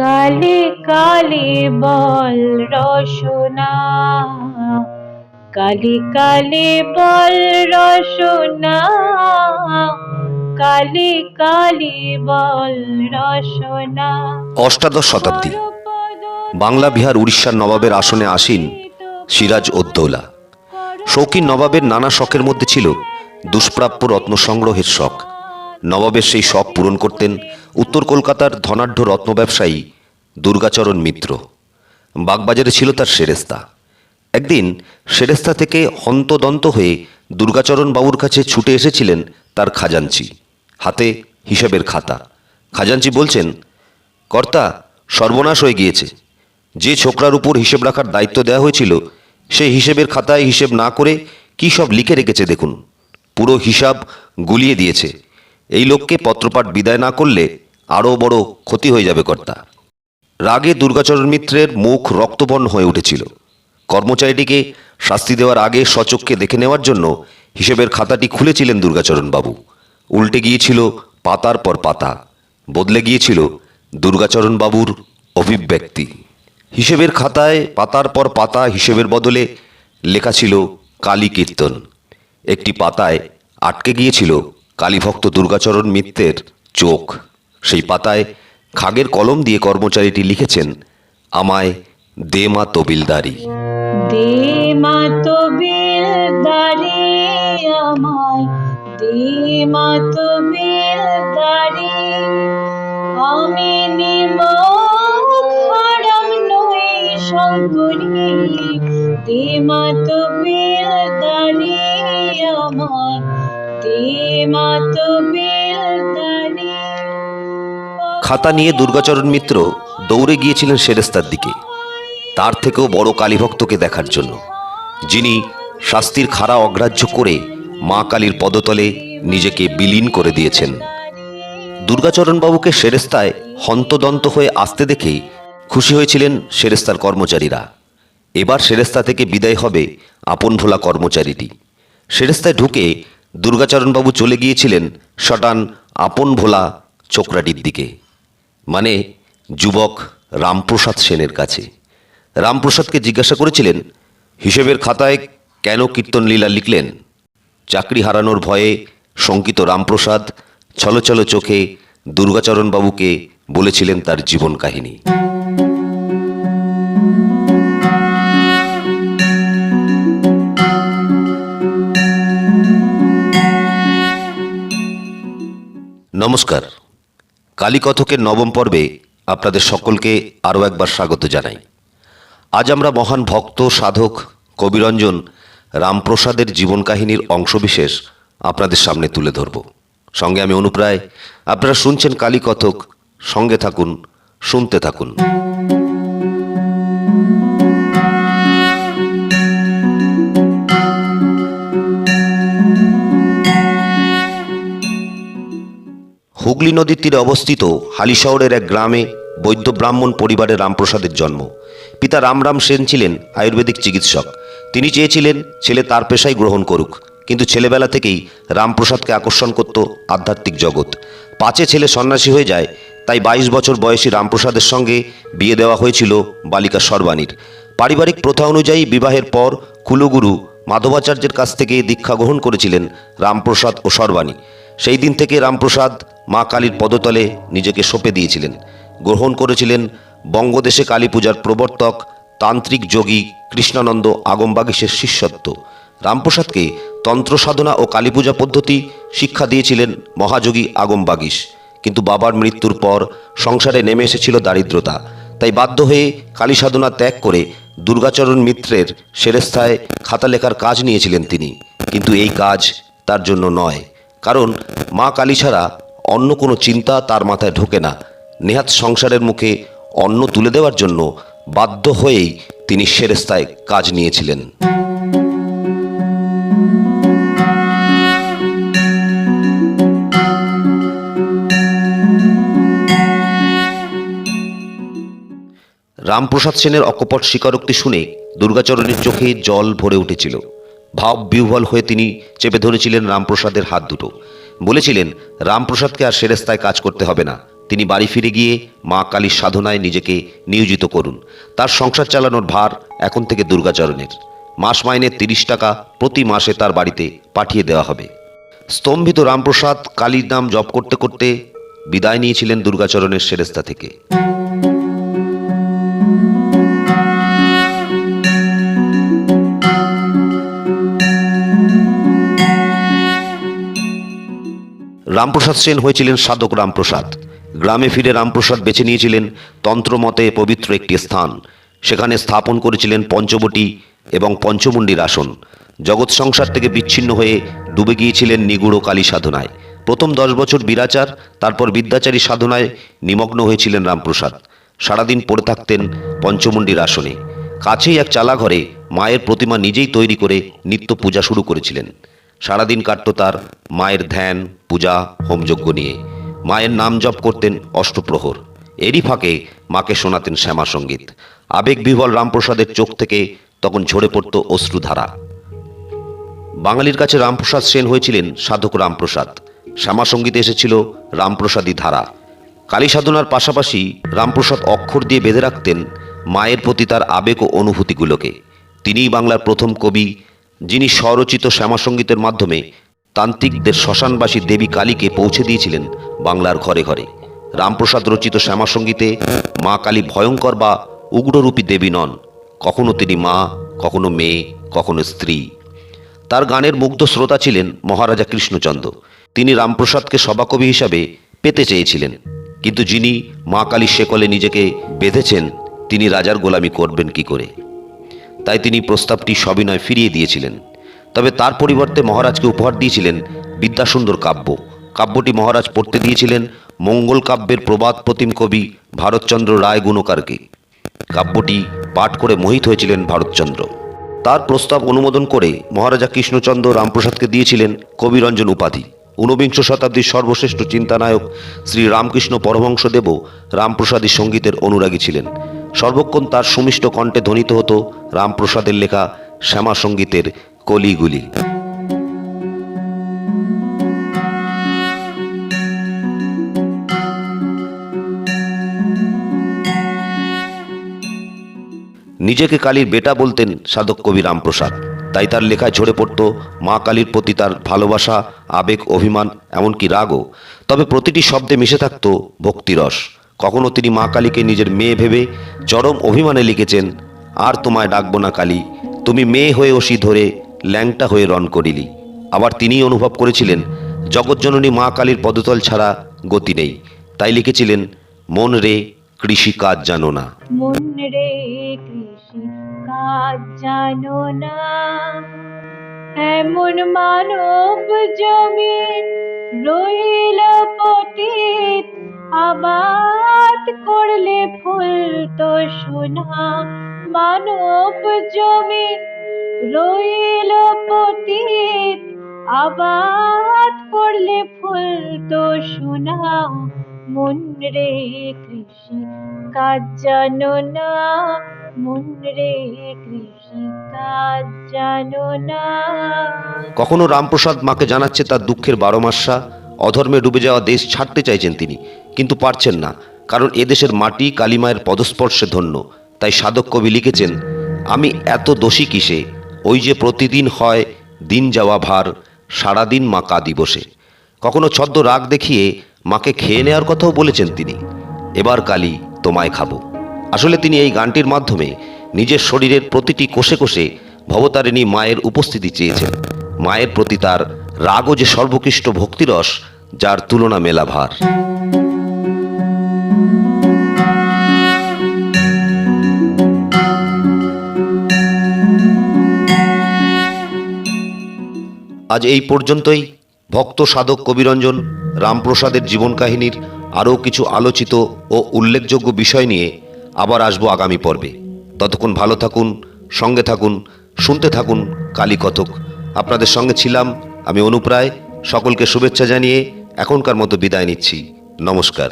কালে কালে বল রসনা কালে কালে বল রসনা কালে কালে বল রসনা। অষ্টাদশ শতাব্দী। বাংলা বিহার উড়িষ্যার নবাবের আসনে আসীন সিরাজ উদ্দৌলা শৌখিন নবাবের নানা শখের মধ্যে ছিল দুষ্প্রাপ্য রত্ন সংগ্রহের শখ। নবাবের সেই শখ পূরণ করতেন উত্তর কলকাতার ধনাঢ্য রত্ন ব্যবসায়ী দুর্গাচরণ মিত্র। বাগবাজারে ছিল তার সেরেস্তা। একদিন সেরেস্তা থেকে হন্তদন্ত হয়ে দুর্গাচরণ বাবুর কাছে ছুটে এসেছিলেন তার খাজাঞ্চি, হাতে হিসাবের খাতা। খাজাঞ্চি বলছেন, কর্তা, সর্বনাশ হয়ে গিয়েছে। যে ছোকরার উপর হিসেব রাখার দায়িত্ব দেওয়া হয়েছিল সেই হিসেবের খাতায় হিসেব না করে কী সব লিখে রেখেছে দেখুন। পুরো হিসাব গুলিয়ে দিয়েছে। এই লোককে পত্রপাঠ বিদায় না করলে আরও বড় ক্ষতি হয়ে যাবে, কর্তা। রাগে দুর্গাচরণ মিত্রের মুখ রক্তবর্ণ হয়ে উঠেছিল। কর্মচারীটিকে শাস্তি দেওয়ার আগে সচক্ষে দেখে নেওয়ার জন্য হিসেবের খাতাটি খুলেছিলেন দুর্গাচরণ বাবু উল্টে গিয়েছিল পাতার পর পাতা, বদলে গিয়েছিল দুর্গাচরণ বাবুর অভিব্যক্তি। হিসেবের খাতায় পাতার পর পাতা হিসেবের বদলে লেখা ছিল কালী কীর্তন একটি পাতায় আটকে গিয়েছিল কালীভক্ত দুর্গাচরণ মিত্রের চোখ। সেই পাতায় খাগের কলম দিয়ে কর্মচারীটি লিখেছেন, আমায় দে মা তবিলদারি দে মা তো বিলদারি আমায়, দে মা তো বিলদারি আমি হারাম নই শঙ্করী দে মা তো খাতা নিয়ে দুর্গাচরণ মিত্র দৌড়ে গিয়েছিলেন সেরেস্তার দিকে। তার থেকেও বড় কালীভক্তকে দেখার জন্য। যিনি শাস্তির খাড়া অগ্রাহ্য করে মা কালীর পদতলে নিজেকে বিলীন করে দিয়েছেন। দুর্গাচরণ বাবুকে সেরেস্তায় হন্তদন্ত হয়ে আসতে দেখে খুশি হয়েছিলেন সেরেস্তার কর্মচারীরা। এবার সেরেস্তা থেকে বিদায় হবে আপন ভোলা কর্মচারীটি। সেরেস্তায় ঢুকে দুর্গাচরণবাবু চলে গিয়েছিলেন শটান আপন ভোলা চোকরাটির দিকে। মানে যুবক রামপ্রসাদ সেনের কাছে। রামপ্রসাদকে জিজ্ঞাসা করেছিলেন, হিসেবের খাতায় কেন কীর্তন লীলা লিখলেন? চাকরি হারানোর ভয়ে শঙ্কিত রামপ্রসাদ ছলছল চোখে দুর্গাচরণবাবুকে বলেছিলেন তার জীবন কাহিনী। নমস্কার। কালীকথকের নবম পর্বে আপনাদের সকলকে আরও একবার স্বাগত জানাই। আজ আমরা মহান ভক্ত, সাধক, কবিরঞ্জন রামপ্রসাদের জীবন কাহিনীর অংশবিশেষ আপনাদের সামনে তুলে ধরব। সঙ্গে আমি অনুপ্রায়, আপনারা শুনছেন কালীকথক, সঙ্গে থাকুন, শুনতে থাকুন। হুগলি নদীর তীরে অবস্থিত হালি শহরের এক গ্রামে বৈদ্য ব্রাহ্মণ পরিবারের রামপ্রসাদের জন্ম। পিতা রামরাম সেন ছিলেন আয়ুর্বেদিক চিকিৎসক। তিনি চেয়েছিলেন ছেলে তার পেশাই গ্রহণ করুক, কিন্তু ছেলেবেলা থেকেই রামপ্রসাদকে আকর্ষণ করত আধ্যাত্মিক জগৎ। পাঁচে ছেলে সন্ন্যাসী হয়ে যায়, তাই বাইশ বছর বয়সী রামপ্রসাদের সঙ্গে বিয়ে দেওয়া হয়েছিল বালিকা সর্বাণীর পারিবারিক প্রথা অনুযায়ী বিবাহের পর কুলগুরু মাধবাচার্যের কাছ থেকে দীক্ষা গ্রহণ করেছিলেন রামপ্রসাদ ও সর্বাণী সেই দিন থেকে রামপ্রসাদ মা কালীর পদতলে নিজেকে সঁপে দিয়েছিলেন। গ্রহণ করেছিলেন বঙ্গদেশে কালী পূজার প্রবর্তক, তান্ত্রিক যোগী কৃষ্ণানন্দ আগমবাগীশের শিষ্যত্ব। রামপ্রসাদকে তন্ত্র সাধনা ও কালীপূজা পদ্ধতি শিক্ষা দিয়েছিলেন মহাযোগী আগমবাগীশ। কিন্তু বাবার মৃত্যুর পর সংসারে নেমে এসেছিল দারিদ্রতা। তাই বাধ্য হয়ে কালী সাধনা ত্যাগ করে দুর্গাচরণ মিত্রের সেরেস্থায় খাতা লেখার কাজ নিয়েছিলেন তিনি। কিন্তু এই কাজ তার জন্য নয়। কারণ মা কালী ছাড়া অন্য কোনো চিন্তা তার মাথায় ঢোকে না। নেহাত সংসারের মুখে অন্ন তুলে দেওয়ার জন্য বাধ্য হয়েই তিনি সেরেস্তায় কাজ নিয়েছিলেন। রামপ্রসাদ সেনের অকপট স্বীকারোক্তি শুনে দুর্গাচরণের চোখে জল ভরে উঠেছিল। ভাব বিহ্বল হয়ে তিনি চেপে ধরেছিলেন রামপ্রসাদের হাত দুটো। বলেছিলেন, রামপ্রসাদকে আর সেরেস্তায় কাজ করতে হবে না। তিনি বাড়ি ফিরে গিয়ে মা কালীর সাধনায় নিজেকে নিয়োজিত করুন। তার সংসার চালানোর ভার এখন থেকে দুর্গাচরণের। মাস মাইনের তিরিশ টাকা প্রতি মাসে তার বাড়িতে পাঠিয়ে দেওয়া হবে। স্তম্ভিত রামপ্রসাদ কালীর নাম জপ করতে করতে বিদায় নিয়েছিলেন দুর্গাচরণের সেরেস্তা থেকে। রামপ্রসাদ সেন হয়েছিলেন সাধক রামপ্রসাদ। গ্রামে ফিরে রামপ্রসাদ বেছে নিয়েছিলেন তন্ত্রমতে পবিত্র একটি স্থান। সেখানে স্থাপন করেছিলেন পঞ্চবটি এবং পঞ্চমুণ্ডির আসন। জগৎ সংসার থেকে বিচ্ছিন্ন হয়ে ডুবে গিয়েছিলেন নিগুড়ো কালী সাধনায়। প্রথম দশ বছর বিরাচার, তারপর বিদ্যাচারী সাধনায় নিমগ্ন হয়েছিলেন রামপ্রসাদ। সারাদিন পড়ে থাকতেন পঞ্চমুণ্ডির আসনে। কাছেই এক চালাঘরে মায়ের প্রতিমা নিজেই তৈরি করে নিত্য পূজা শুরু করেছিলেন। সারাদিন কাটত তার মায়ের ধ্যান, পূজা, হোমযজ্ঞ নিয়ে। মায়ের নাম জপ করতেন অষ্টপ্রহর। এরই ফাঁকে মাকে শোনাতেন শ্যামা সংগীত। আবেগ বিহ্বল রামপ্রসাদের চোখ থেকে তখন ঝরে পড়ত অশ্রুধারা। বাঙালির কাছে রামপ্রসাদ সেন হয়েছিলেন সাধক রামপ্রসাদ। শ্যামা সঙ্গীতে এসেছিল রামপ্রসাদী ধারা। কালী সাধনার পাশাপাশি রামপ্রসাদ অক্ষর দিয়ে বেঁধে রাখতেন মায়ের প্রতি তার আবেগ ও অনুভূতিগুলোকে। তিনিই বাংলার প্রথম কবি যিনি স্বরচিত শ্যামাসঙ্গীতের মাধ্যমে তান্ত্রিকদের শ্মশানবাসী দেবী কালীকে পৌঁছে দিয়েছিলেন বাংলার ঘরে ঘরে। রামপ্রসাদ রচিত শ্যামাসঙ্গীতে মা কালী ভয়ঙ্কর বা উগ্ররূপী দেবী নন। কখনো তিনি মা, কখনো মেয়ে, কখনো স্ত্রী। তার গানের মুগ্ধ শ্রোতা ছিলেন মহারাজা কৃষ্ণচন্দ্র। তিনি রামপ্রসাদকে সভাকবি হিসাবে পেতে চেয়েছিলেন। কিন্তু যিনি মা কালী শেকলে নিজেকে বেঁধেছেন, তিনি রাজার গোলামি করবেন কি করে? তাই তিনি প্রস্তাবটি সবিনয় ফিরিয়ে দিয়েছিলেন। তবে তার পরিবর্তে মহারাজকে উপহার দিয়েছিলেন বিদ্যাসুন্দর কাব্য। কাব্যটি মহারাজ পড়তে দিয়েছিলেন মঙ্গল কাব্যের প্রবাদ প্রতিম কবি ভারতচন্দ্র রায় গুণকারকে। কাব্যটি পাঠ করে মোহিত হয়েছিলেন ভারতচন্দ্র। তার প্রস্তাব অনুমোদন করে মহারাজা কৃষ্ণচন্দ্র রামপ্রসাদকে দিয়েছিলেন কবিরঞ্জন উপাধি। ঊনবিংশ শতাব্দীর সর্বশ্রেষ্ঠ চিন্তানায়ক শ্রী রামকৃষ্ণ পরমহংসদেবও রামপ্রসাদী সঙ্গীতের অনুরাগী ছিলেন। সর্বক্ষণ তার সুমিষ্ট কণ্ঠে ধ্বনিত হতো রামপ্রসাদের লেখা শ্যামা সঙ্গীতের কলিগুলি। নিজেকে কালীর বেটা বলতেন সাধক কবি রামপ্রসাদ। তাই তার লেখায় ঝরে পড়ত মা কালীর প্রতি তার ভালোবাসা, আবেগ, অভিমান, এমনকি রাগও। তবে প্রতিটি শব্দে মিশে থাকত ভক্তিরস। কখনো তিনি মা কালীকে নিজের মেয়ে ভেবে চরম অভিমানে লিখেছেন, আর তোমায় ডাকবো না কালী, তুমি মেয়ে হয়ে ওসি ধরে ল্যাংটা হয়ে রণ করিলি। আবার তিনিই অনুভব করেছিলেন, জগৎজননী মা কালীর পদতল ছাড়া গতি নেই। তাই লিখেছিলেন, মন রে কৃষি কাজ জানো না। মন রে জানো না, এমন মানব জমিন রইল পতিত আবাদ করলে ফুল তো সোনা। মানব জমিন রইল পতিত আবাদ করলে ফুল তো সোনা। মন রে কৃষি, কাজ জানো না কখনো রামপ্রসাদ মাকে জানাচ্ছে তার দুঃখের বারো মাসা, অধর্মে ডুবে যাওয়া দেশ ছাড়তে চাইছেন তিনি, কিন্তু পারছেন না, কারণ এদেশের মাটি কালিমায়ের পদস্পর্শে ধন্য, তাই সাধক কবি লিখেছেন, আমি এত দোষী কিসে? ওই যে প্রতিদিন হয়, দিন যাওয়া ভার, সারাদিন মা কাঁদি বসে। কখনো ছদ্ম রাগ দেখিয়ে মাকে খেয়ে নেওয়ার কথাও বলেছেন তিনি, এবার কালী তোমায় খাব। আসলে তিনি এই গানটির মাধ্যমে নিজের শরীরের প্রতিটি কোষে কোষে ভবতারিণী মায়ের উপস্থিতি চেয়েছেন। মায়ের প্রতি তার রাগও যে সর্বকৃষ্ট ভক্তিরস, যার তুলনা মেলা ভার আজ এই পর্যন্তই। ভক্ত, সাধক কবিরঞ্জন, রামপ্রসাদের জীবন কাহিনীর আরও কিছু আলোচিত ও উল্লেখযোগ্য বিষয় নিয়ে আবার আসব আগামী পর্বে। ততক্ষণ ভালো থাকুন, সঙ্গে থাকুন, শুনতে থাকুন কালী কথক আপনাদের সঙ্গে ছিলাম আমি অনুপ্রায়। সকলকে শুভেচ্ছা জানিয়ে এখনকার মতো বিদায় নিচ্ছি। নমস্কার।